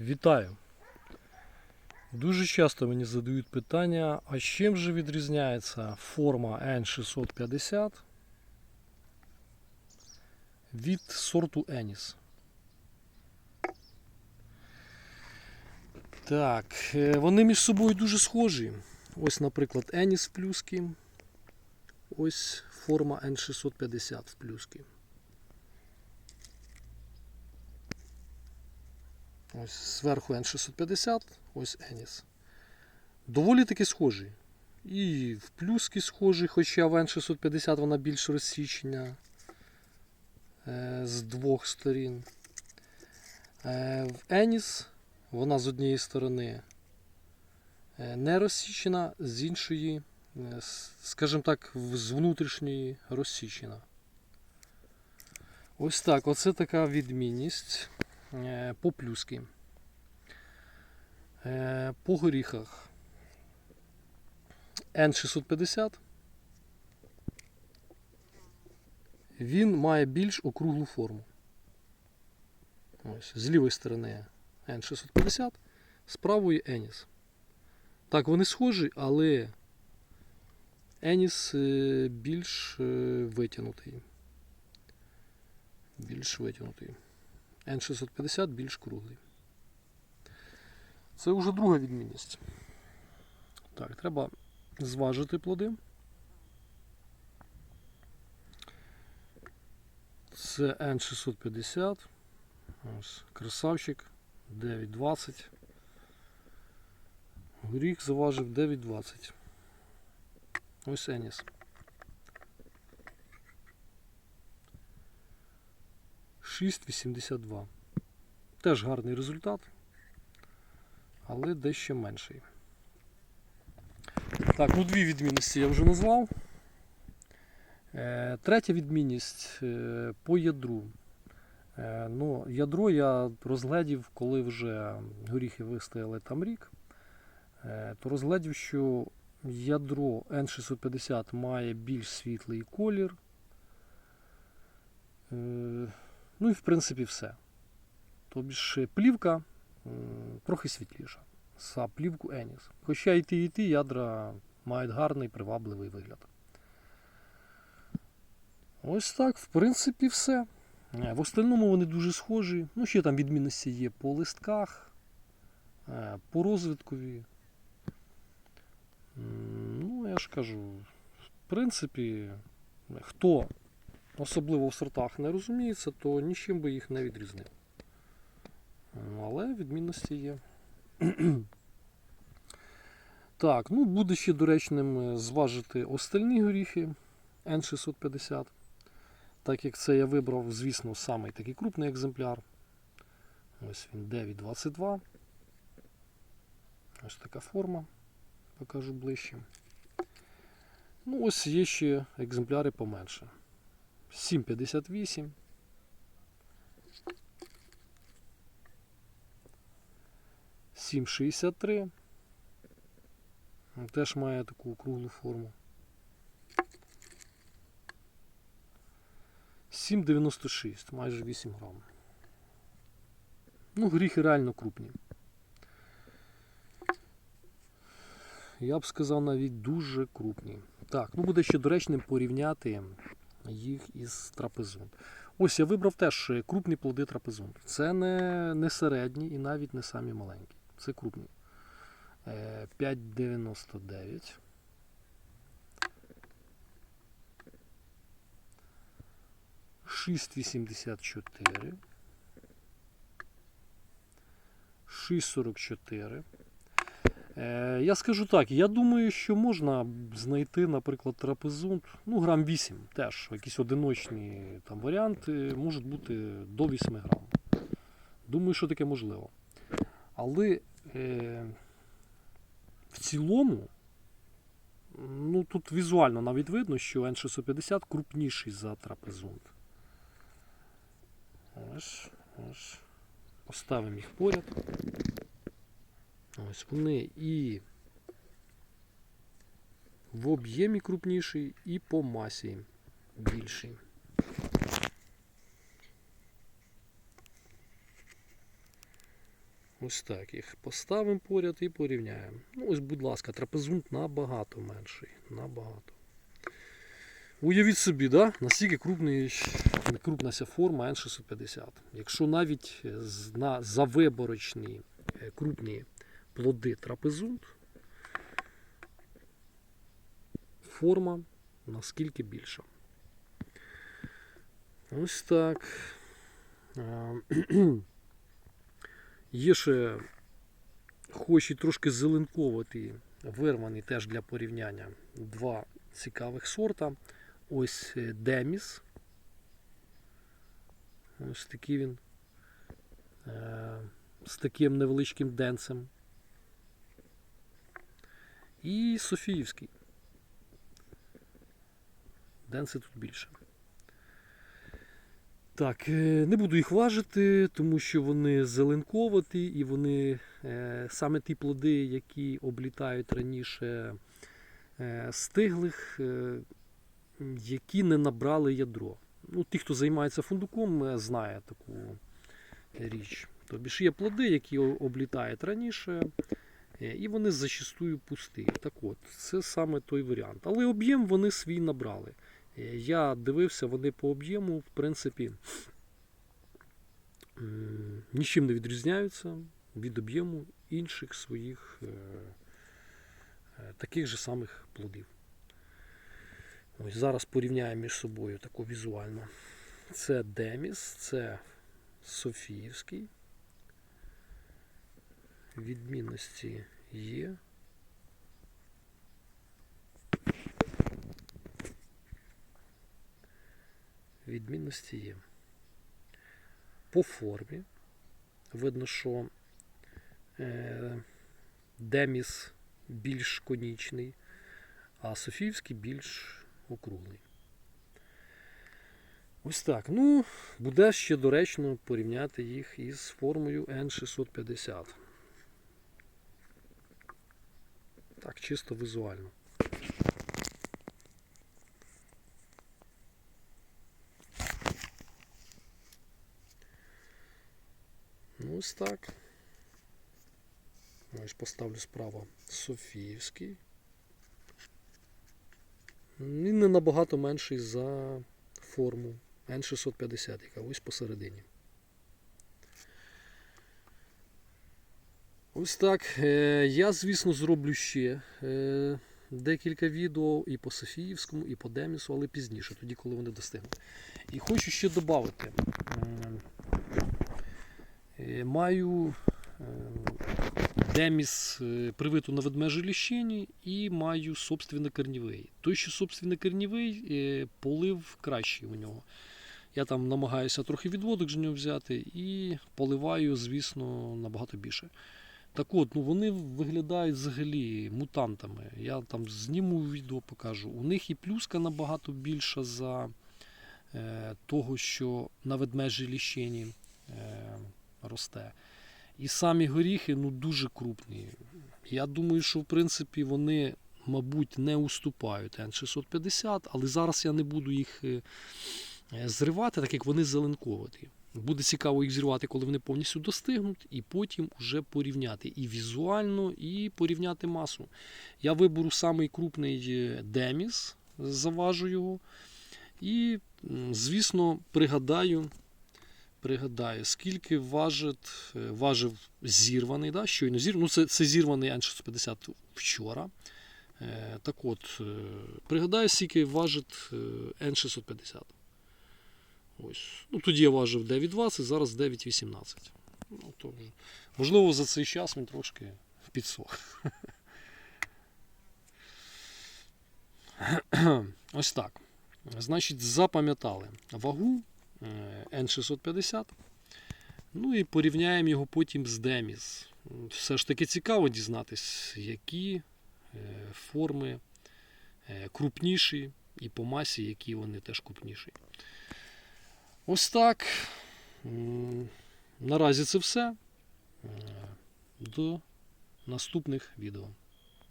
Вітаю! Дуже часто мені задають питання, а чим же відрізняється форма N650 від сорту Еніс? Так, е, вони між собою дуже схожі. Ось, наприклад, Еніс в плюски. Ось форма N650 в плюски. Ось зверху N650, ось Еніс. Доволі таки схожі. І в плюски схожі, хоча в N650 вона більш розсічена е, з двох сторін. Е, в Еніс вона з однієї сторони е, не розсічена, з іншої, скажімо так, з внутрішньої розсічена. Ось так, оце така відмінність по плюски. Е, По горіхах N650 він має більш округлу форму. Ось, з лівої сторони N650, з правої Еніс. Так, вони схожі, але Еніс е, більш е, витягнутий. Більш витягнутий. N650 більш круглий. Це вже друга відмінність. Так, треба зважити плоди. Це N650. Ось красавчик 9,20. Горіх заважив 9,20. Ось Еніс. Шість вісімдесят два. Теж гарний результат, але дещо менший. Так, ну дві відмінності я вже назвав. Е, третя відмінність е, по ядру. Е, ну, ядро я розглядів, коли вже горіхи вистояли там рік, то розглядів, що ядро N650 має більш світлий колір. Ну і в принципі все. Тобі ж плівка трохи світліша за плівку Еніс. Хоча і ті, і ті ядра мають гарний привабливий вигляд. Ось так, в принципі, все. Е, В остальному вони дуже схожі. Ну, ще там відмінності є по листках, е, по розвиткові. Ну, я ж кажу, в принципі, хто особливо в сортах не розуміється, то нічим би їх не відрізнив. Ну, Але відмінності є. Так, ну буде ще доречним е, зважити остальні горіхи N650. Так як це я вибрав, звісно, самий такий крупний екземпляр. Ось він 9,22. Ось така форма. Покажу ближче. Ну, ось є ще екземпляри поменше. 7,58. Сім шістдесят три. Теж має таку круглу форму. 7,96, майже 8 грам. Ну, гріхи реально крупні. Я б сказав навіть дуже крупні. Так, ну буде ще доречним порівняти їх із трапезунт. Ось я вибрав теж е, крупні плоди трапезунт. Це не, не середні і навіть не самі маленькі. Це крупні. Е, 5,99. Шість вісімдесят чотири. Шість сорок чотири. Е, я скажу так, я думаю, що можна знайти, наприклад, трапезунт, ну, грам 8 теж, якісь одиночні там варіанти можуть бути до 8 грам. Думаю, що таке можливо. Але е, в цілому, ну тут візуально навіть видно, що N650 крупніший за трапезунт. Ось, ось. Поставимо їх поряд. Ось вони і в об'ємі крупніший, і по масі більший. Ось так їх поставимо поряд і порівняємо. Ну, ось, будь ласка, трапезунт набагато менший. Набагато. Уявіть собі, да? наскільки крупний, крупна ця форма N650. Якщо навіть на завиборочні е, крупні плоди трапезунт, форма наскільки більша. Ось так. Є ще хоч і трошки зеленковатий, вирваний теж для порівняння. Два цікавих сорта. Ось е, Деміс. Ось такий він. Е, з таким невеличким денцем. І Софіївський. Денси тут більше. Так, е, не буду їх важити, тому що вони зеленковаті і вони е, саме ті плоди, які облітають раніше е, стиглих, які не набрали ядро. Ну, ті, хто займається фундуком, знає таку річ. Тобі ж є плоди, які облітають раніше, і вони зачастую пусті. Так от, це саме той варіант. Але об'єм вони свій набрали. Е, Я дивився, вони по об'єму, в принципі, нічим не відрізняються від об'єму інших своїх е, е, таких же самих плодів. Ось зараз порівняємо між собою тако візуально. Це Деміс, це Софіївський. Відмінності є. Відмінності є. По формі видно, що е, Деміс більш конічний, а Софіївський більш округлий. Ось так. Ну, буде ще доречно порівняти їх із формою N650. Так, чисто візуально. Ну, ось так. Ось поставлю справа Софіївський. Він не набагато менший за форму N650, яка ось посередині. Ось так. Е, Я, звісно, зроблю ще е, декілька відео і по Софіївському, і по Демісу, але пізніше, тоді, коли вони достигнуть. І хочу ще додати. Е, Маю Деміс привиту на ведмежій ліщині і маю собственний корнівий. Той, що собственний корнівий, полив кращий у нього. Я там намагаюся трохи відводок з нього взяти і поливаю, звісно, набагато більше. Так от, ну вони виглядають взагалі мутантами. Я там зніму відео, покажу. У них і плюска набагато більша за е, того, що на ведмежій ліщині е, росте. І самі горіхи ну, дуже крупні. Я думаю, що в принципі вони, мабуть, не уступають N650, але зараз я не буду їх е, зривати, так як вони зеленковаті. Буде цікаво їх зірвати, коли вони повністю достигнуть, і потім вже порівняти і візуально, і порівняти масу. Я виберу самий крупний е, Деміс, заважу його. І, звісно, пригадаю, пригадаю, скільки важить, е, важив зірваний, да, щойно зірваний. Ну, це, це зірваний N650 вчора. Е, так от, пригадаю, скільки важить е, N650. Ось. Ну, тоді я важив 9,20, зараз 9,18. Ну, то вже. Можливо, за цей час він трошки підсох. Ось так. Значить, запам'ятали вагу е, N650. Ну і порівняємо його потім з Деміс. Все ж таки цікаво дізнатись, які е, форми е, крупніші і по масі, які вони теж крупніші. Ось так. Наразі це все. Е, До наступних відео.